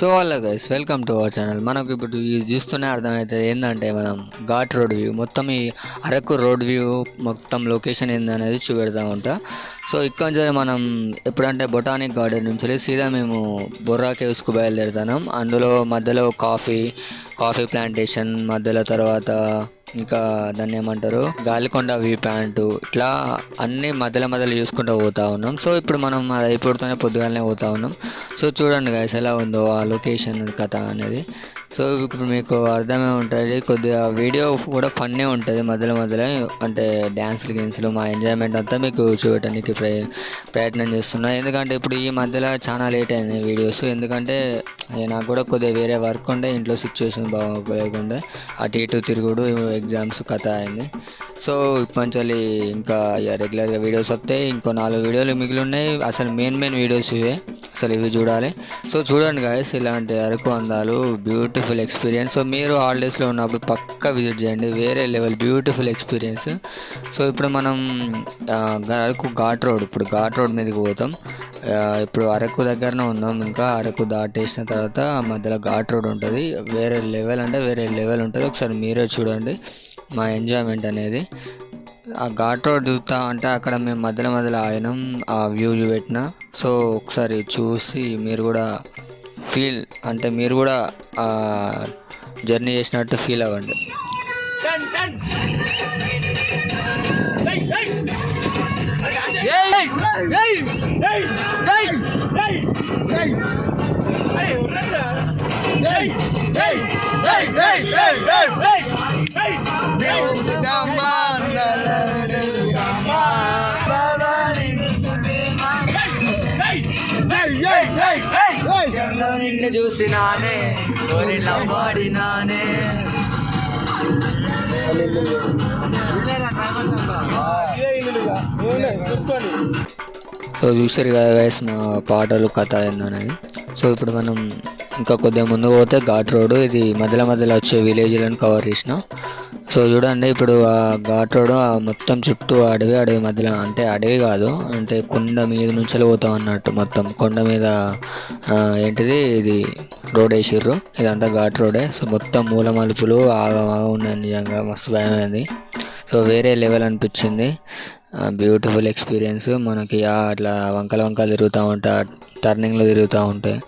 So వాళ్ళ guys welcome to our channel. మనకు ఇప్పుడు ఇది చూస్తూనే అర్థమవుతుంది ఏంటంటే మనం ఘాట్ రోడ్ వ్యూ మొత్తం ఈ అరకు రోడ్ వ్యూ మొత్తం లొకేషన్ ఏందనేది చూపెడతా ఉంటా. సో ఇక్కడ నుంచి మనం ఎప్పుడంటే బొటానిక్ గార్డెన్ నుంచి వెళ్ళి సీదా మేము బొర్రా కేవ్స్కు బయలుదేరుతాం అందులో మధ్యలో కాఫీ కాఫీ ప్లాంటేషన్ మధ్యలో తర్వాత ఇంకా దాన్ని ఏమంటారు? గాలికొండ వి ప్యాంటు. ఇట్లా అన్ని మధ్యలో మధ్యలో చూసుకుంటూ పోతా ఉన్నాం. సో ఇప్పుడు మనం అది అయిపోతూనే పొద్దుగాలనే పోతా ఉన్నాం. సో చూడండి గాయస్ ఎలా ఉందో ఆ లొకేషన్ కథ అనేది. సో ఇప్పుడు మీకు అర్థమే ఉంటుంది. కొద్దిగా వీడియో కూడా ఫన్నే ఉంటుంది మధ్యలో మధ్యలో. అంటే డ్యాన్స్లు గేమ్స్లు మా ఎంజాయ్మెంట్ అంతా మీకు చూడటానికి ప్రయ ప్రయత్నం చేస్తున్నా. ఎందుకంటే ఇప్పుడు ఈ మధ్యలో చాలా లేట్ అయింది వీడియోస్ ఎందుకంటే నాకు కూడా కొద్దిగా వేరే వర్క్ ఉండే ఇంట్లో సిచ్యువేషన్ బాగోలేకుండా. అటు ఇటు తిరుగుడు ఎగ్జామ్స్ కథ అయింది. సో ఇప్పటి ఇంకా ఇక రెగ్యులర్గా వీడియోస్ వస్తాయి. ఇంకో నాలుగు వీడియోలు మిగిలి ఉన్నాయి అసలు మెయిన్ మెయిన్ వీడియోస్ ఇవే. అసలు ఇవి చూడాలి. సో చూడండి గాయస్ ఇలాంటి అరకు అందాలు బ్యూటిఫుల్ ఎక్స్పీరియన్స్ సో మీరు హాలిడేస్లో ఉన్నప్పుడు పక్కా విజిట్ చేయండి. వేరే లెవెల్ బ్యూటిఫుల్ ఎక్స్పీరియన్స్ సో ఇప్పుడు మనం అరకు ఘాట్ రోడ్ ఇప్పుడు ఘాట్ రోడ్ మీదకి పోతాం. ఇప్పుడు అరకు దగ్గరనే ఉన్నాం. ఇంకా అరకు దాటేసిన తర్వాత మధ్యలో ఘాట్ రోడ్ ఉంటుంది. వేరే లెవెల్ అంటే వేరే లెవెల్ ఉంటుంది. ఒకసారి మీరే చూడండి. మా ఎంజాయ్మెంట్ అనేది ఆ ఘాట్ రోడ్ చూస్తా అంటే అక్కడ మేము మధ్యలో మధ్యలో ఆగినాం ఆ వ్యూ పెట్టిన సో ఒకసారి చూసి మీరు కూడా ఫీల్ అంటే మీరు కూడా జర్నీ చేసినట్టు ఫీల్ అవ్వండి నిన్ను చూసినానే గోరిలా పాడినానే సో చూసారు కదా గైస్ మా పాటలు కథ ఏందనేది. సో ఇప్పుడు మనం ఇంకా కొద్దిగా ముందు పోతే ఘాట్ రోడ్ ఇది మధ్యలో మధ్యలో వచ్చే విలేజ్లను కవర్ చేసిన. సో చూడండి ఇప్పుడు ఆ ఘాట్ రోడ్ ఆ మొత్తం చుట్టూ అడవి అడవి మధ్యలో అంటే అడవి కాదు అంటే కొండ మీద నుంచి పోతాం అన్నట్టు మొత్తం. కొండ మీద ఏంటిది ఇది రోడ్ వేసిర్రు. ఇదంతా ఘాట్ రోడే. సో మొత్తం మూల మలుపులు ఆగా ఆగా ఉన్నాయి నిజంగా మస్తు భయమైంది సో వేరే లెవెల్ అనిపించింది. బ్యూటిఫుల్ ఎక్స్పీరియన్స్ మనకి అట్లా వంకల వంకలు తిరుగుతూ ఉంటా టర్నింగ్లో తిరుగుతూ ఉంటాయి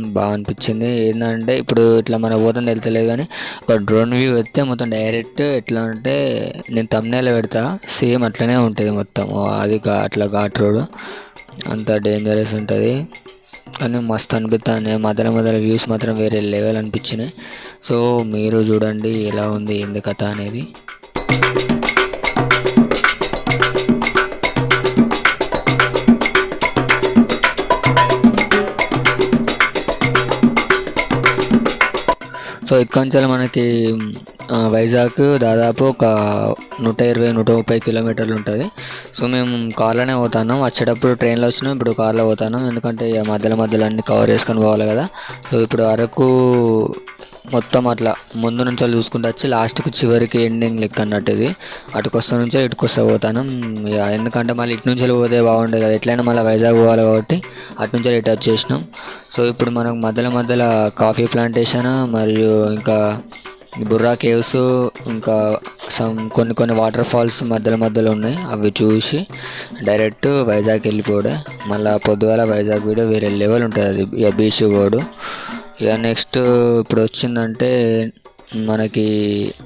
బాగా అనిపించింది ఏంటంటే ఇప్పుడు ఇట్లా మన పోతుంది వెళ్తలేదు కానీ ఒక డ్రోన్ వ్యూ వస్తే మొత్తం డైరెక్ట్ ఎట్లా అంటే నేను తమ్నేలో పెడతా సేమ్ అట్లనే ఉంటుంది మొత్తం. అది గా- అట్లా ఘాట్ రోడ్. అంత డేంజరస్ ఉంటుంది. కానీ మస్తు అనిపిస్తుంది మధ్యలో మధ్యలో వ్యూస్ మాత్రం వేరే లెవెల్ అనిపించినాయి. సో మీరు చూడండి ఎలా ఉంది ఏంది కథ అనేది. ఇక్కడ మనకి వైజాగ్ దాదాపు ఒక నూట ఇరవై నూట ముప్పై కిలోమీటర్లు ఉంటుంది. సో మేము కార్లోనే పోతాను వచ్చేటప్పుడు ట్రైన్లో వచ్చినాం ఇప్పుడు కార్లో పోతాను ఎందుకంటే ఇక మధ్యలో మధ్యలో అన్ని కవర్ చేసుకొని పోవాలి కదా. సో ఇప్పుడు అరకు మొత్తం అట్లా ముందు నుంచి వాళ్ళు చూసుకుంటూ వచ్చి లాస్ట్కి చివరికి ఎండింగ్ లెక్క అన్నట్టు ఇది. అటుకొస్తా నుంచే ఇటుకొస్తా పోతాను. ఇక ఎందుకంటే మళ్ళీ ఇటు నుంచి పోతే బాగుండేది కదా. ఎట్లయినా మళ్ళీ వైజాగ్ పోవాలి కాబట్టి అటు నుంచి రిటర్న్ వచ్చేసినాం. సో ఇప్పుడు మనకు మధ్యలో మధ్యలో కాఫీ ప్లాంటేషన్ మరియు ఇంకా బుర్రా కేవ్స్ ఇంకా సమ్ కొన్ని కొన్ని వాటర్ ఫాల్స్ మధ్యలో మధ్యలో ఉన్నాయి. అవి చూసి డైరెక్ట్ వైజాగ్ వెళ్ళిపోవడే మళ్ళీ పొద్దుగాల వైజాగ్ వీడియో వేరే లెవెల్ ఉంటుంది అది. బీచ్ పోడు ఇక నెక్స్ట్ ఇప్పుడు వచ్చిందంటే మనకి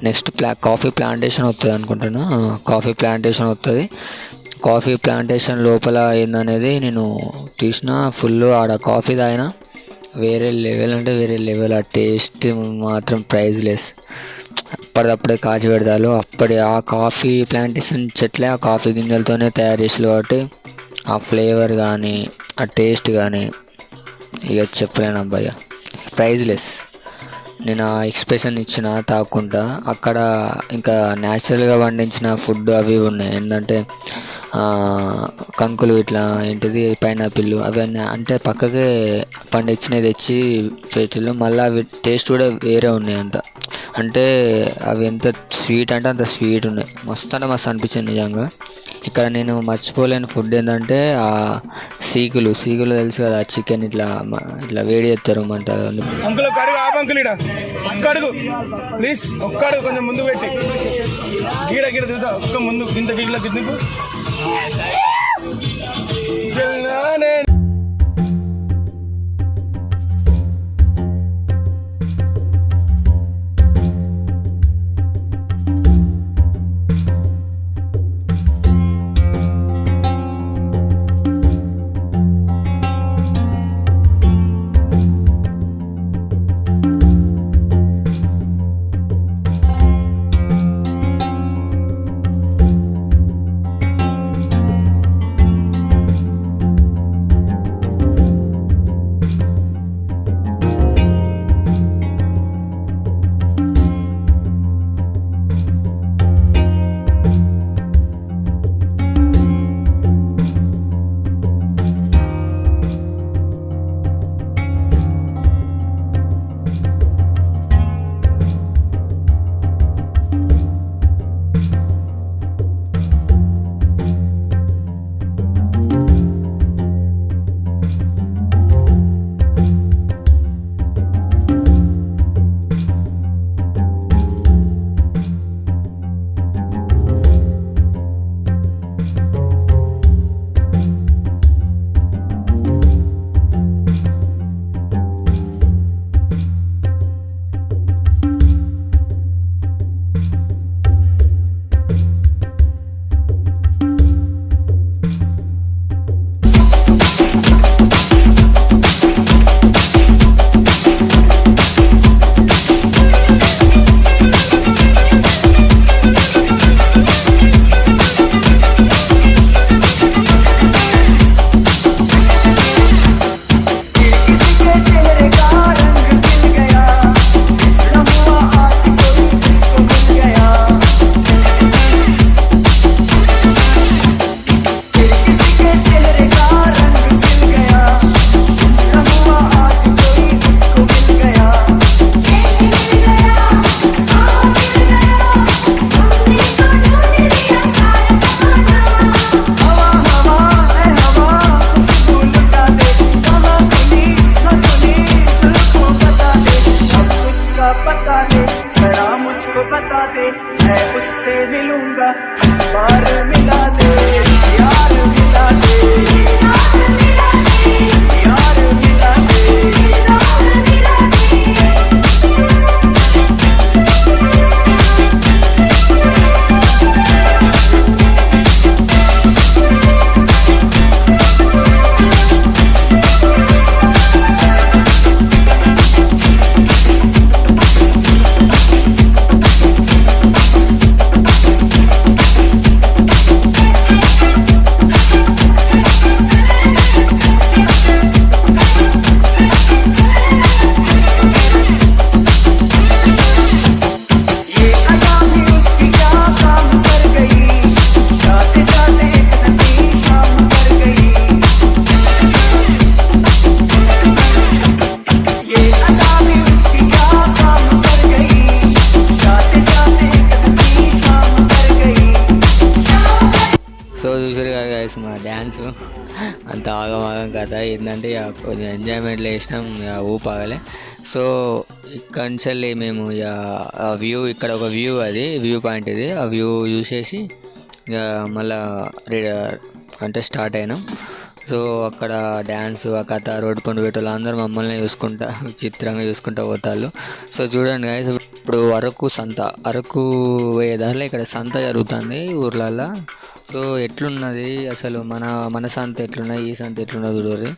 నెక్స్ట్ ప్లా కాఫీ ప్లాంటేషన్ వస్తుంది అనుకుంటున్నా కాఫీ ప్లాంటేషన్ వస్తుంది కాఫీ ప్లాంటేషన్ లోపల ఏందనేది నేను తీసిన ఫుల్ ఆడ కాఫీ తాగిన. వేరే లెవెల్ అంటే వేరే లెవెల్ ఆ టేస్ట్ మాత్రం ప్రైజ్లెస్ అప్పటిదప్పుడే కాచి పెడతారు. అప్పటి ఆ కాఫీ ప్లాంటేషన్ చెట్లే ఆ కాఫీ గింజలతోనే తయారు చేసారు కాబట్టి ఆ ఫ్లేవర్ కానీ ఆ టేస్ట్ కానీ ఇక చెప్పలేను అబ్బాయి ప్రైజ్లెస్. నేను ఆ ఎక్స్ప్రెషన్ ఇచ్చిన తాకుండా అక్కడ ఇంకా న్యాచురల్గా పండించిన ఫుడ్ అవి ఉన్నాయి. ఏంటంటే కంకులు ఇట్లా ఏంటిది పైనాపిల్ అవన్నీ అంటే పక్కకే పండించినవి తెచ్చి పెట్టిళ్ళు. మళ్ళీ అవి టేస్ట్ కూడా వేరే ఉన్నాయి అంత. అంటే అవి ఎంత స్వీట్ అంటే అంత స్వీట్ ఉన్నాయి. మస్తు అంటే మస్తు అనిపించింది నిజంగా. ఇక్కడ నేను మర్చిపోలేని ఫుడ్ ఏంటంటే ఆ సీకులు. సీకులు తెలుసు కదా చికెన్ ఇట్లా ఇట్లా వేడి చేస్తారు అంటారు అంకుల్ ఒక్క అడుగు ఆపు అంకుల్ ఈడ. ఒక్క అడుగు. ప్లీజ్ ఒక్క అడుగు కొంచెం ముందు పెట్టి. గీడ గీడ దిగుతా ఒక్క ముందు. ఇంత కొంచెం ఎంజాయ్మెంట్లో వేసినాం ఇక ఊపాగలే సో ఇక్కడి నుంచి మేము ఇక ఆ వ్యూ ఇక్కడ ఒక వ్యూ అది వ్యూ పాయింట్ ఇది. ఆ వ్యూ చూసేసి ఇక మళ్ళా అంటే స్టార్ట్ అయినాం. సో అక్కడ డ్యాన్స్ ఆ కథ రోడ్డు పండు పెట్టాలి అందరూ మమ్మల్ని చూసుకుంటా చిత్రంగా చూసుకుంటా పోతారు సో చూడండి కానీ ఇప్పుడు అరకు సంత అరకు పోయే దారిలో ఇక్కడ సంత జరుగుతుంది ఊర్లల్లో. సో ఎట్లున్నది? అసలు మన మన సంత ఎట్లున్నది? ఈ సంత ఎట్లున్నది చూడరి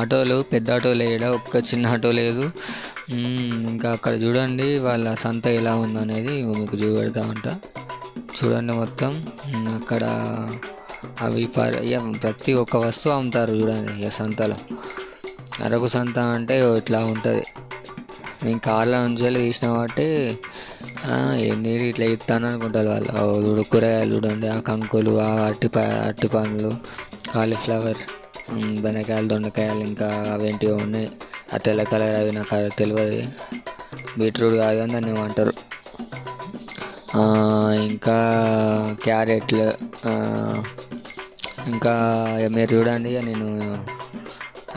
ఆటోలు పెద్ద ఆటోలు వేయడం ఒక్క చిన్న ఆటో లేదు. ఇంకా అక్కడ చూడండి వాళ్ళ సంత ఎలా ఉందనేది మీకు చూపెడతా ఉంటా. చూడండి మొత్తం. అక్కడ అవి పర్ ప్రతి ఒక్క వస్తువు అమ్ముతారు చూడండి ఇక సంతలో. అరకు సంత అంటే ఇట్లా ఉంటుంది. నేను కార్లో నుంచి వెళ్ళి తీసిన కాబట్టి ఏంది ఇట్లా చెప్తాను అనుకుంటారు వాళ్ళు. చూడు కూరగాయలు చూడండి ఆ కంకులు ఆ అట్టి ప అట్టి పండ్లు కాలీఫ్లవర్ బెండకాయలు దొండకాయలు ఇంకా అవేంటివో ఉన్నాయి. ఆ తెల్ల కలర్ అవి నాకు తెలియదు బీట్రూట్ కాదు అని దాన్ని ఏమంటారు. ఇంకా క్యారెట్లు ఇంకా మీరు చూడండి నేను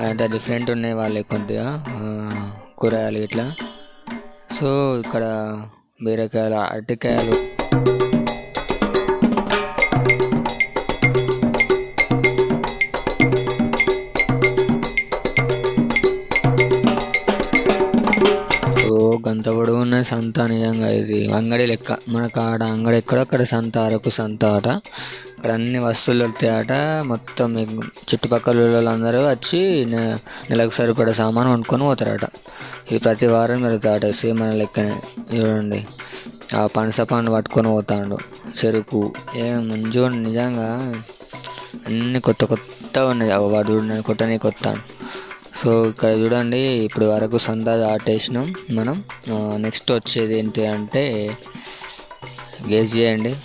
అంత డిఫరెంట్ ఉన్నాయి వాళ్ళు కొద్దిగా కూరగాయలు ఇట్లా సో ఇక్కడ బీరకాయల అరటికాయలు. ఓ గంత పొడవు సంత నిజంగా ఇది. అంగడి లెక్క. మనకు ఆడ అంగడి ఎక్కడక్కడ సంత అరకు సంత ఆట. ఇక్కడ అన్ని వస్తువులు దొరుకుతాయట. మొత్తం మీకు చుట్టుపక్కల వాళ్ళందరూ వచ్చి నె- నెలకు సరిపడే సామాన్ వండుకొని పోతారట. ఇది ప్రతి వారం పెరుగుతాయట సేమ్ మన లెక్కనే చూడండి. ఆ పనస పండు పట్టుకొని పోతాడు. చెరుకు. ఏం మంచిగా నిజంగా అన్ని కొత్త కొత్త ఉన్నాయి. వాడు చూడండి కొట్టని కొత్త సో ఇక్కడ చూడండి ఇప్పుడు వరకు సందా దాటేసినాం మనం. నెక్స్ట్ వచ్చేది ఏంటి అంటే గేస్ చేయండి.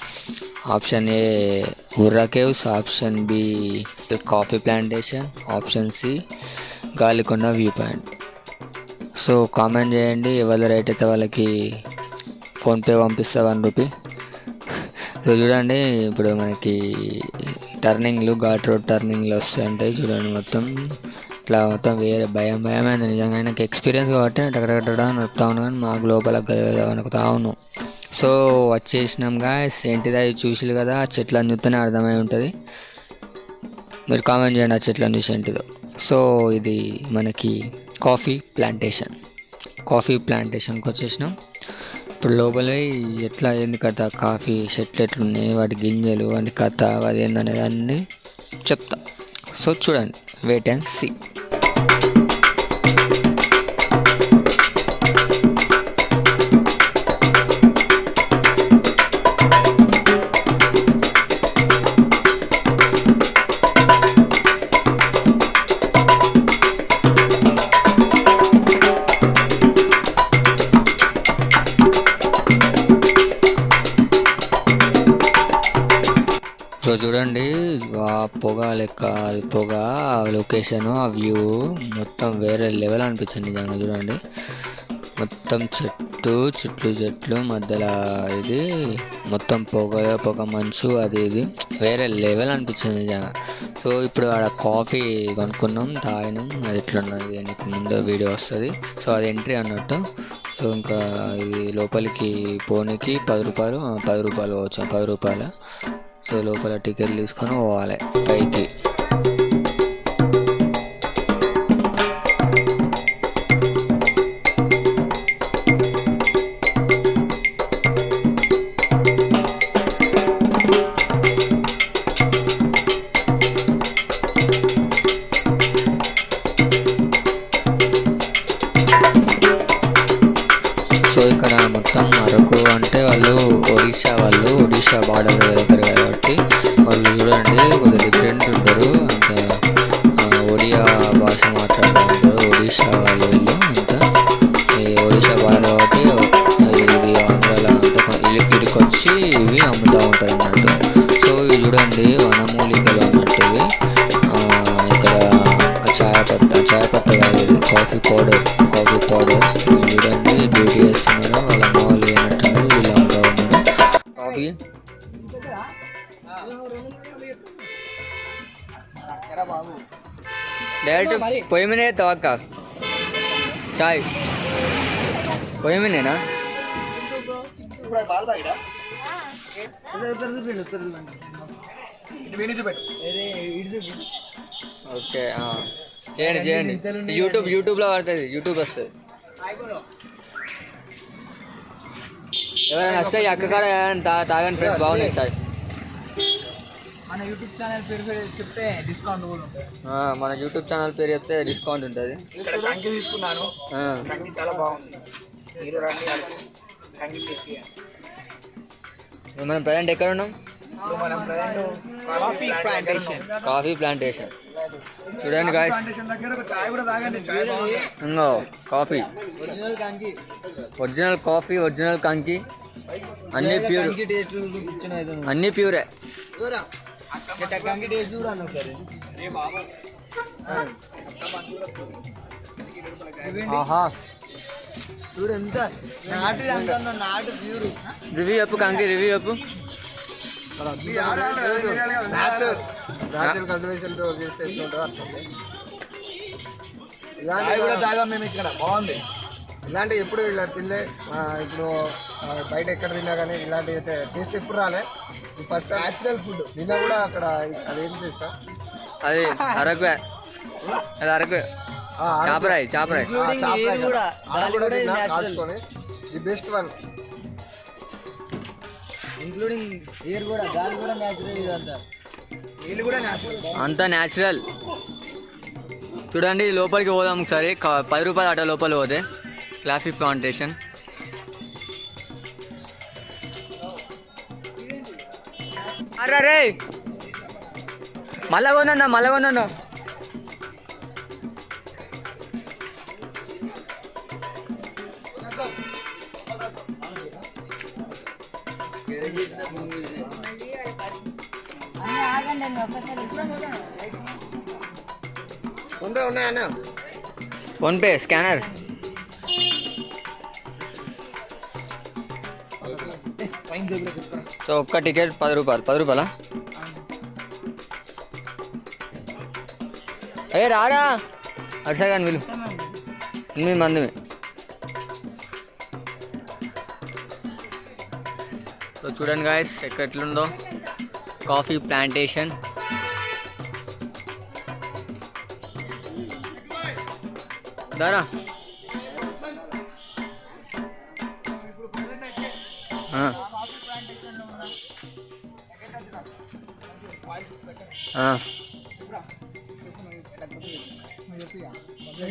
Option A ఉర్రా caves option B coffee plantation option C Galikonda view point. So comment చేయండి ఎవరి రైట్ అయితే వాళ్ళకి ఫోన్పే పంపిస్తా వన్ రూపీ. సో చూడండి ఇప్పుడు మనకి టర్నింగ్లు ఘాట్ రోడ్ టర్నింగ్లు వస్తాయంటాయి చూడండి మొత్తం. ఇట్లా మొత్తం వేరే భయం భయమైంది. నిజంగా నాకు ఎక్స్పీరియన్స్ కాబట్టి టకటకటడా నడుపుతా ఉన్నాను కానీ మాకు లోపల వణుకుతా ఉన్నాం సో వచ్చేసినాం గాయస్ ఏంటిది అది చూసిరు కదా ఆ చెట్లను చూస్తేనే అర్థమై ఉంటుంది. మీరు కామెంట్ చేయండి ఆ చెట్లను చూసి ఏంటిదో. సో ఇది మనకి కాఫీ ప్లాంటేషన్ కాఫీ ప్లాంటేషన్కి వచ్చేసినాం. ఇప్పుడు లోపల ఎట్లా ఏంది కథ? కాఫీ చెట్లు ఎట్లున్నాయి? వాటి గింజలు వాటి కథ అది ఏందనేది అన్నీ చెప్తా. సో చూడండి. వెయిట్ అండ్ సీ లొకేషన్ ఆ వ్యూ మొత్తం వేరే లెవెల్ అనిపించింది నిజంగా చూడండి. మొత్తం చెట్టు చెట్లు చెట్లు మధ్యలో ఇది మొత్తం పొగ పొగ మంచు అది ఇది. వేరే లెవెల్ అనిపించింది నిజంగా. సో ఇప్పుడు ఆడ కాఫీ కొనుక్కున్నాం తాగినాం అది ఎట్లున్నది నీకు ముందు వీడియో వస్తుంది. సో అది ఎంట్రీ అన్నట్టు. సో ఇంకా ఇది లోపలికి పోనీకి పది రూపాయలు పది రూపాయలు పోవచ్చు పది రూపాయలు. సో లోపల టికెట్ తీసుకొని పోవాలి పైకి. పౌడర్ కాఫీ పౌడర్ చూడండి డ్యూటీ చేస్తున్నారు వాళ్ళ అమ్మ వాళ్ళు ఏమంటున్నారు వీళ్ళు అమ్ముతా ఉన్నారు కాఫీ డైరెక్ట్ పొయ్యి మీద తవక్క చాయ్ పొయ్యి మీదేనా ఓకే ఆ. చేయండి చేయండి. యూట్యూబ్ యూట్యూబ్లో పడుతుంది యూట్యూబ్ వస్తుంది. ఎవరైనా వస్తే ఈ అక్క కాడ ఏమైనా తా తాగని ఫ్రెండ్స్ బాగున్నాయి సార్ మన యూట్యూబ్ ఛానల్ పేరు చెప్తే డిస్కౌంట్ కూడా ఉంటుంది. ఆ, మన యూట్యూబ్ ఛానల్ పేరు చెప్తే డిస్కౌంట్ ఉంటుంది. తీసుకున్నాను. చాలా బాగుంది. మీరు రండి మనం ప్రజెంట్ ఎక్కడ ఉన్నాం? ఇప్పుడు మనం present coffee plantation coffee plantation చూడండి గాయస్ ఇంకో కాఫీ ఒరిజినల్ కాంకి ఒరిజినల్ కాఫీ ఒరిజినల్ కంకి అన్ని ప్యూర్ అన్ని ప్యూరే కాంకి టేస్ట్ కూడా అన్న ఒకసారి. ఆహా. చూడు ఎంత నాటు నాటు ప్యూర్ రివ్యూ చెప్పు కంకి రివ్యూ చెప్పు. చేస్తే అట్లుంది చాయ్ కూడా తాగాం మేము ఇక్కడ. బాగుంది. ఇలాంటి ఎప్పుడు ఇలా తినలే. ఇప్పుడు బయట ఎక్కడ తిన్నా కానీ ఇలాంటి అయితే టేస్ట్ ఎప్పుడు రాలే. ఫస్ట్ న్యాచురల్ ఫుడ్ నిన్న కూడా అక్కడ అదేం చేస్తా? అది అరకు అది అరకు చాపరాయి చాపరాయి. కాచుకొని the best one. Including air కూడా గాలి కూడా న్యాచురల్ ఇదంతా నీళ్ళు కూడా న్యాచురల్ అంతా న్యాచురల్ చూడండి లోపలికి పోదాం ఒకసారి. పది రూపాయలు ఆటో లోపల పోతే. క్లాసిక్ ప్లాంటేషన్ అరే రే మళ్ళా కొన్నా మళ్ళా కొన్నా ఫోన్పే ఉన్నాయన్న ఫోన్పే స్కానర్. సో ఒక్క టికెట్ పది రూపాయలు పది రూపాయలా? అయ్యే రారా. అర్షా కానీ వీళ్ళు ఎనిమిది మందిమే. చూడండి గాయస్ ఎక్కడ ఎట్లుందో కాఫీ ప్లాంటేషన్ దారా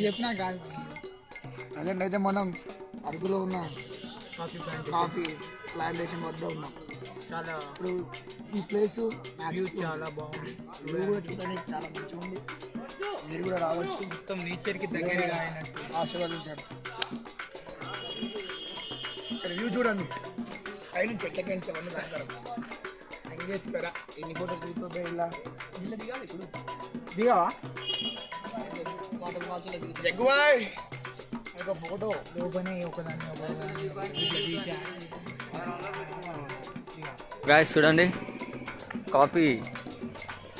చెప్పినా కాదు. అయితే మనం అరకులో ఉన్నాం కాఫీ. ప్లాంటేషన్ వద్ద ఉన్నాం. చాలా ఇప్పుడు ఈ ప్లేస్ చాలా బాగుంది. వ్యూ కూడా చూడడానికి చాలా మంచిగా ఉంది. మీరు కూడా రావచ్చు. మొత్తం నేచర్కి దగ్గరగా అయినట్టు. ఆశీర్వదించండి ఇక్కడ వ్యూ చూడండి. పైన చెట్లకి అవన్నీ కనపడదు ఏం చేస్తారా? ఎన్ని ఫోటోలు తీసుకుంటే ఇలా? ఇల్లు దిగాలి ఇప్పుడు. దిగావా? జగ్గుబాయ్! ఒక ఫోటో లోపనే ఒకదాన్ని. గాయస్ చూడండి. కాఫీ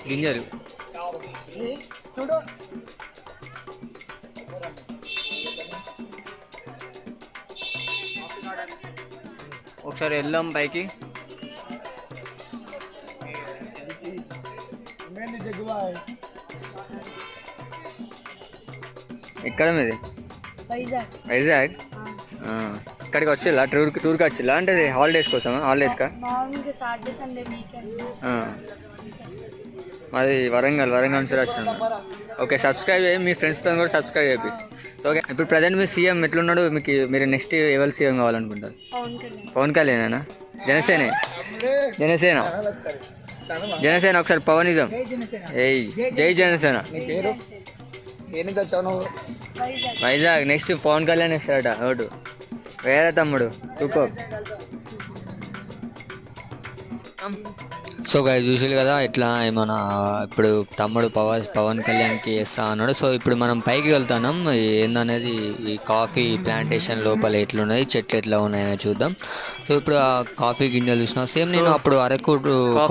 గింజలు ఒకసారి వెళ్దాం పైకి. ఎక్కడ మీది? వైజాగ్. వైజాగ్. ఇక్కడికి వచ్చిల్లా? టూర్ టూర్కి వచ్చిల్లా? అంటే హాలిడేస్ కోసమా? హాలిడేస్కా మార్నింగ్ సాటర్డే సండే వీకెండ్ ఆ. మాది వరంగల్ వరంగల్ నుంచి వచ్చినాం ఓకే సబ్స్క్రైబ్ చేయి. మీ ఫ్రెండ్స్తో కూడా సబ్స్క్రైబ్ చేయి. సో ఓకే ఇప్పుడు ప్రజెంట్ మీ సీఎం ఎట్లున్నాడు? మీకు మీరు నెక్స్ట్ ఎవరు సీఎం కావాలనుకుంటారు? పవన్ కళ్యాణ్. పవన్ కళ్యాణ్ జనసేన. జనసేన. ఒకసారి జనసేన ఒకసారి పవనిజం. ఏయ్ జై జనసేన. వైజాగ్ వైజాగ్. నెక్స్ట్ పవన్ కళ్యాణ్ ఇస్తాడట ఓటు వేరే తమ్ముడు చూకో సో గాయ చూసారు కదా ఇట్లా మన ఇప్పుడు తమ్ముడు పవన్ పవన్ కళ్యాణ్కి వేస్తా అన్నాడు. సో ఇప్పుడు మనం పైకి వెళ్తున్నాం. ఏందనేది ఈ కాఫీ ప్లాంటేషన్ లోపల ఎట్లున్నది చెట్లు ఎట్లా ఉన్నాయో చూద్దాం. సో ఇప్పుడు ఆ కాఫీ గింజలు చూసిన సేమ్ నేను అప్పుడు అరకు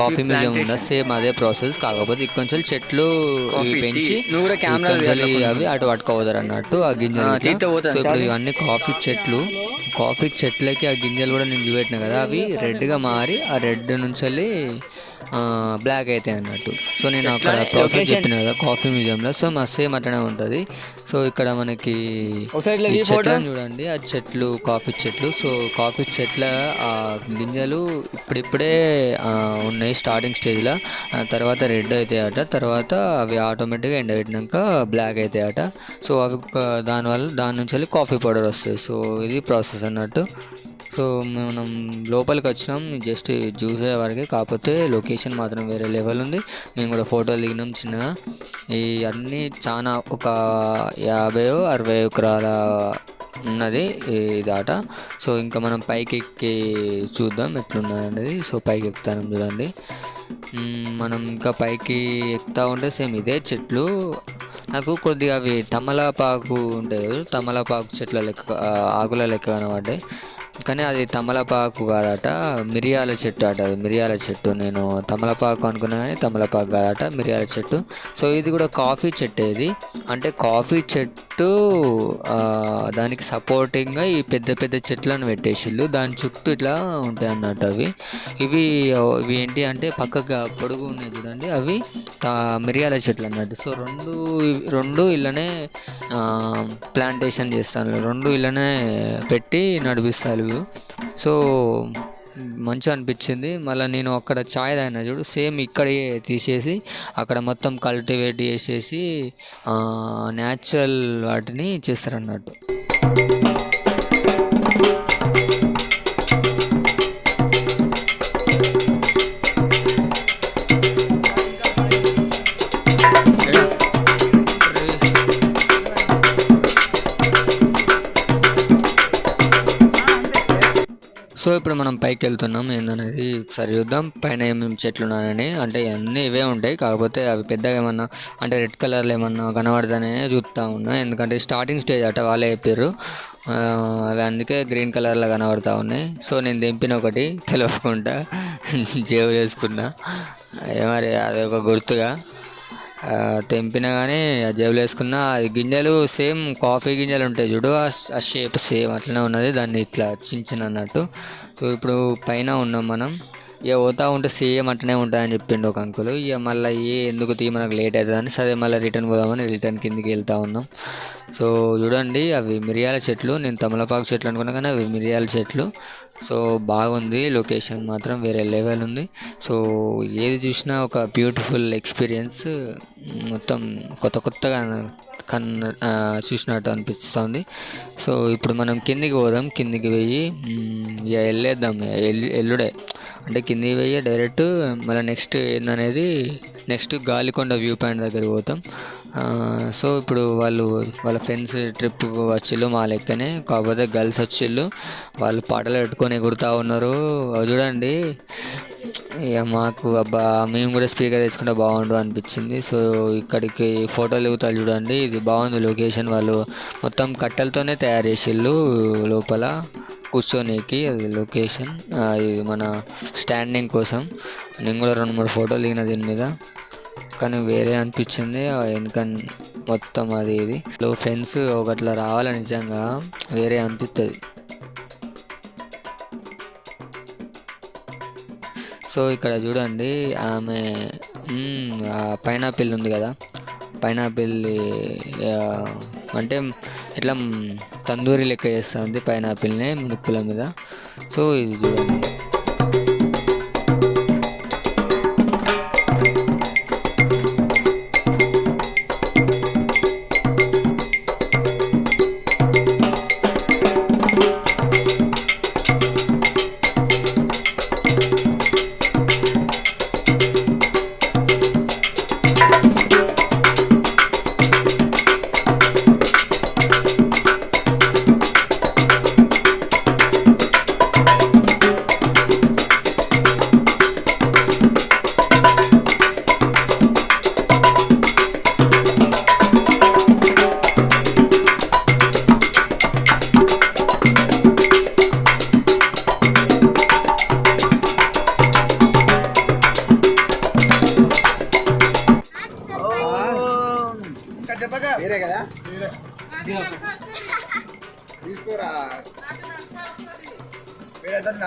కాఫీ మ్యూజియం ఉందా సేమ్ అదే ప్రాసెస్. కాకపోతే ఇంకొంచెం చెట్లు పెంచి అవి అటు పట్టుకోవద్దు అన్నట్టు ఆ గింజలు. సో ఇప్పుడు ఇవన్నీ కాఫీ చెట్లు. కాఫీ చెట్లకి ఆ గింజలు కూడా నేను చూపెట్టిన కదా అవి రెడ్గా మారి ఆ రెడ్ నుంచి వెళ్ళి బ్లాక్ అవుతాయి అన్నట్టు. సో నేను అక్కడ ప్రాసెస్ చెప్పిన కదా కాఫీ మ్యూజియంలో సో మా సేమ్ అట్లనే ఉంటుంది. సో ఇక్కడ మనకి. చెట్లను చూడండి. ఆ చెట్లు కాఫీ చెట్లు. సో కాఫీ చెట్ల ఆ గింజలు ఇప్పుడిప్పుడే ఉన్నాయి స్టార్టింగ్ స్టేజ్లో తర్వాత రెడ్ అవుతాయట తర్వాత అవి ఆటోమేటిక్గా ఎండబెట్టినాక బ్లాక్ అవుతాయట సో అవి దానివల్ల దాని నుంచి వెళ్ళి కాఫీ పౌడర్ వస్తుంది. సో ఇది ప్రాసెస్ అన్నట్టు. సో మనం లోపలికి వచ్చినాం జస్ట్ జ్యూస్ వరకే. కాకపోతే లొకేషన్ మాత్రం వేరే లెవెల్ ఉంది. మేము కూడా ఫోటోలు దిగినాం చిన్నగా. ఈ అన్నీ చాలా ఒక యాభై అరవై ఎకరాల ఉన్నది ఇది దాట. సో ఇంకా మనం పైకి ఎక్కి చూద్దాం ఎట్లున్నది అనేది. సో పైకి ఎక్కుతాను చూడండి మనం ఇంకా పైకి ఎక్కుతా ఉంటే సేమ్ ఇదే చెట్లు. నాకు కొద్దిగా అవి తమలపాకు ఉంటాయి తమలపాకు చెట్ల లెక్క ఆకుల లెక్క కనబడ్డాయి. కానీ అది తమలపాకు కాదట మిరియాల చెట్టు అట అది మిరియాల చెట్టు. నేను తమలపాకు అనుకున్నా కానీ తమలపాకు కాదట మిరియాల చెట్టు. సో ఇది కూడా కాఫీ చెట్టు ఇది. అంటే కాఫీ చెట్టు దానికి సపోర్టింగ్గా ఈ పెద్ద పెద్ద చెట్లను పెట్టేసిళ్ళు. దాని చుట్టూ ఇట్లా ఉంటాయి అన్నట్టు అవి. ఇవి ఇవి ఏంటి అంటే పక్కగా పొడుగు ఉన్నాయి చూడండి. అవి మిరియాల చెట్లు అన్నట్టు. సో రెండు రెండు ఇళ్ళనే ప్లాంటేషన్ చేస్తాను. రెండు ఇళ్ళనే పెట్టి నడిపిస్తారు ఇవి. సో మంచిగా అనిపించింది మళ్ళీ నేను అక్కడ చాయ్ తాగిన చూడు సేమ్ ఇక్కడే తీసేసి అక్కడ మొత్తం కల్టివేట్ చేసేసి న్యాచురల్ వాటిని చేస్తారు సో ఇప్పుడు మనం పైకి వెళ్తున్నాం ఏందనేది ఒకసారి చూద్దాం. పైన ఏమేమి చెట్లు ఉన్నాయని. అంటే అన్నీ ఇవే ఉంటాయి. కాకపోతే అవి పెద్దగా ఏమన్నా అంటే రెడ్ కలర్లో ఏమన్నా కనబడతానే చూస్తూ ఉన్నా. ఎందుకంటే స్టార్టింగ్ స్టేజ్ అట వాళ్ళే చెప్పారు అవి అందుకే గ్రీన్ కలర్లో కనబడతా ఉన్నాయి. సో నేను దింపిన ఒకటి తెలియకుండా జేబు చేసుకున్నా. ఏ మరి అది ఒక గుర్తుగా. తెంపిన కానీ ఆ జేబులో వేసుకున్న గింజలు సేమ్ కాఫీ గింజలు ఉంటాయి చూడు ఆ షేప్ సేమ్ అట్లనే ఉన్నది దాన్ని ఇట్లా చించిన అన్నట్టు. సో ఇప్పుడు పైన ఉన్నాం మనం. ఇక పోతా ఉంటే సేమ్ అట్లనే ఉంటుందని చెప్పిండు ఒక అంకుల్. ఇక మళ్ళీ ఏ ఎందుకు తీ మనకు లేట్ అవుతుందని సరే మళ్ళీ రిటర్న్ పోదామని రిటర్న్ కిందికి వెళ్తూ ఉన్నాం. సో చూడండి అవి మిరియాల చెట్లు నేను తమలపాకు చెట్లు అనుకున్నా కానీ అవి మిరియాల చెట్లు. సో బాగుంది. లొకేషన్ మాత్రం వేరే లెవెల్ ఉంది. సో ఏది చూసినా ఒక బ్యూటిఫుల్ ఎక్స్పీరియన్స్ మొత్తం కొత్త కొత్తగా కన్న చూసినట్టు అనిపిస్తుంది. సో ఇప్పుడు మనం కిందికి పోదాం. కిందికి పోయి ఇక వెళ్ళేద్దాం ఎల్లు- ఎల్లుడే. అంటే కిందికి పోయి డైరెక్ట్ మళ్ళీ నెక్స్ట్ ఏందనేది నెక్స్ట్ గాలికొండ వ్యూ పాయింట్ దగ్గరికి పోతాం. సో ఇప్పుడు వాళ్ళు వాళ్ళ ఫ్రెండ్స్ ట్రిప్ వచ్చిళ్ళు మా లెక్కనే. కాకపోతే గర్ల్స్ వచ్చిళ్ళు వాళ్ళు పాటలు పెట్టుకొని ఎగురుతూ ఉన్నారు. చూడండి. ఇక మాకు అబ్బా మేము కూడా స్పీకర్ తెచ్చుకుంటే బాగుండు అనిపించింది. సో ఇక్కడికి ఫోటోలు దిగుతారు చూడండి. ఇది బాగుంది లొకేషన్ వాళ్ళు. మొత్తం కట్టెలతోనే తయారు చేసిళ్ళు లోపల. కూర్చోనీకి అది లొకేషన్ ఇది మన స్టాండింగ్ కోసం. నేను కూడా రెండు మూడు ఫోటోలు దిగిన దీని మీద. కానీ వేరే అనిపించింది. వెనుక మొత్తం అది ఇది. లో ఫ్రెండ్స్ ఒకట్లా రావాలి నిజంగా వేరే అనిపిస్తుంది సో ఇక్కడ చూడండి ఆమె పైనాపిల్ ఉంది కదా. పైనాపిల్ అంటే ఇట్లా తందూరి లెక్క చేస్తుంది పైనాపిల్ని ముక్కుల మీద. సో ఇది చూడండి.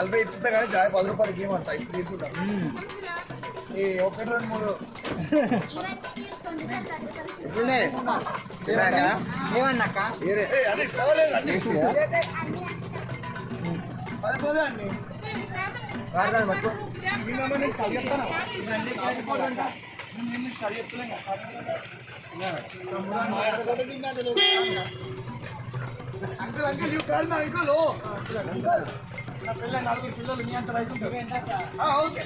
నలభై ఇస్తుంటే కానీ జాయ్ పది రూపాయలకి ఏమంతా? ఇప్పుడు తీసుకుంటాం. ఈ ఒకటి రెండు మూడు. ఇప్పుడునే తిన్నాక ఏమన్నాక? వేరే టేస్టీయా? పది పోదా అండి? వాడదాన్ని పట్టుకో uncle uncle you call my uncle oh uncle నా పిల్ల నలుగురు పిల్లలు మీ అంత వయసు ఓకే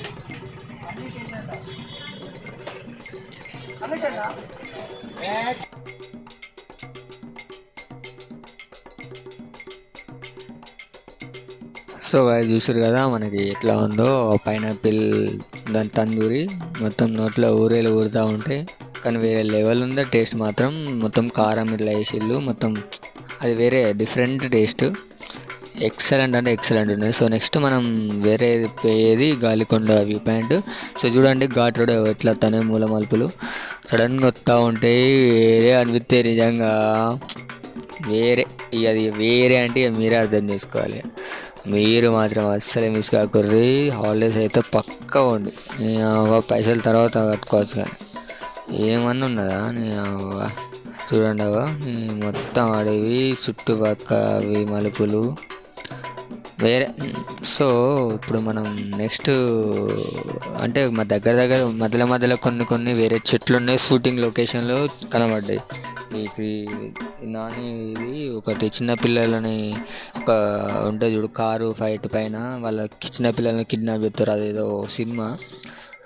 సో అది చూసారు కదా మనకి ఎట్లా ఉందో పైనాపిల్ దాని తందూరి. మొత్తం నోట్లో ఊరేలు ఊరుతూ ఉంటాయి కానీ వేరే లెవెల్ ఉందా? టేస్ట్ మాత్రం మొత్తం కారం ఇట్లా వేసిళ్ళు మొత్తం అది వేరే డిఫరెంట్ టేస్ట్ ఎక్సలెంట్ అంటే ఎక్సలెంట్ ఉంది సో నెక్స్ట్ మనం వేరే పోయేది గాలికొండ వ్యూ పాయింట్. సో చూడండి ఘాట్ రోడ్ ఎట్లా తనే మూల మలుపులు. సడన్గా వస్తూ ఉంటాయి వేరే అనిపిస్తే నిజంగా వేరే ఇక అది వేరే అంటే ఇక మీరే అర్థం చేసుకోవాలి. మీరు మాత్రం అస్సలే మిస్ కాకుర్రి. హాలిడేస్ అయితే పక్కా ఉండి. నేను పైసలు తర్వాత కట్టుకోవచ్చు కానీ. ఏమన్నా ఉన్నదా? నేను చూడండి మొత్తం అడవి చుట్టుపక్కల అవి మలుపులు. వేరే సో ఇప్పుడు మనం నెక్స్ట్ అంటే మా దగ్గర దగ్గర మధ్యలో మధ్యలో కొన్ని కొన్ని వేరే చెట్లు ఉన్నాయి షూటింగ్ లొకేషన్లో కనబడ్డాయి. ఇది ఈ- నాని ఇది ఒకటి చిన్న పిల్లలని ఒక ఉంటుంది చూడు కారు ఫైట్ పైన వాళ్ళ చిన్న పిల్లల్ని కిడ్నాప్ చేస్తారు అదేదో సినిమా.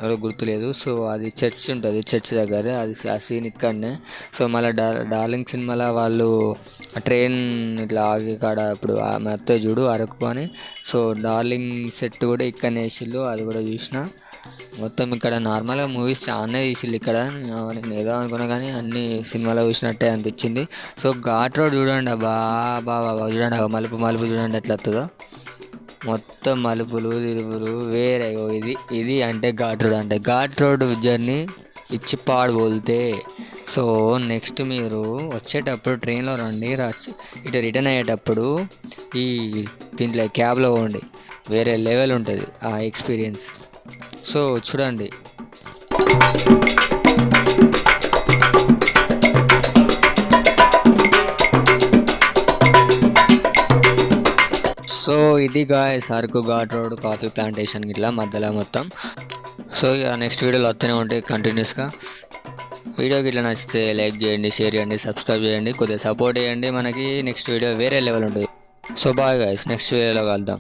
ఎవరో గుర్తులేదు. సో అది చర్చ్ ఉంటుంది చర్చ్ దగ్గర. అది ఆ సీన్ ఇక్కడనే. సో మళ్ళీ డా డార్లింగ్ సినిమాలో వాళ్ళు ఆ ట్రైన్ ఇట్లా ఆగి కాడ ఇప్పుడు ఆమె అత్త చూడు అరకు అని సో డార్లింగ్ సెట్ కూడా ఇక్కడనే వేసిళ్ళు అది కూడా చూసిన. మొత్తం ఇక్కడ నార్మల్గా మూవీస్ చాలానే తీసిళ్ళు ఇక్కడ. నేను ఏదో అనుకున్నా కానీ అన్ని సినిమాలో చూసినట్టే అనిపించింది. సో ఘాట్ రోడ్ చూడండి బా బాబా చూడండి మలుపు మలుపు చూడండి ఎట్లా వస్తుందో. మొత్తం మలుపులు తిరుపులు వేరే ఇది ఇది అంటే ఘాట్ రోడ్ అంటే. ఘాట్ రోడ్ జర్నీ ఇచ్చి పాడుబోలితే సో నెక్స్ట్ మీరు వచ్చేటప్పుడు ట్రైన్లో రండి ఇటు రిటర్న్ అయ్యేటప్పుడు ఈ దీంట్లో క్యాబ్లో పోండి. వేరే లెవెల్ ఉంటుంది ఆ ఎక్స్పీరియన్స్. సో చూడండి. సో ఇది guys Araku ghat road coffee plantation ఇట్లా మధ్యలో మొత్తం. సో ఇక నెక్స్ట్ వీడియోలో వస్తూనే ఉంటాయి కంటిన్యూస్గా వీడియోకి ఇట్లా నచ్చితే లైక్ చేయండి షేర్ చేయండి సబ్స్క్రైబ్ చేయండి కొద్దిగా సపోర్ట్ చేయండి. మనకి నెక్స్ట్ వీడియో వేరే లెవెల్ ఉంటుంది. సో బాయ్ గాయస్ నెక్స్ట్ వీడియోలో కలుద్దాం.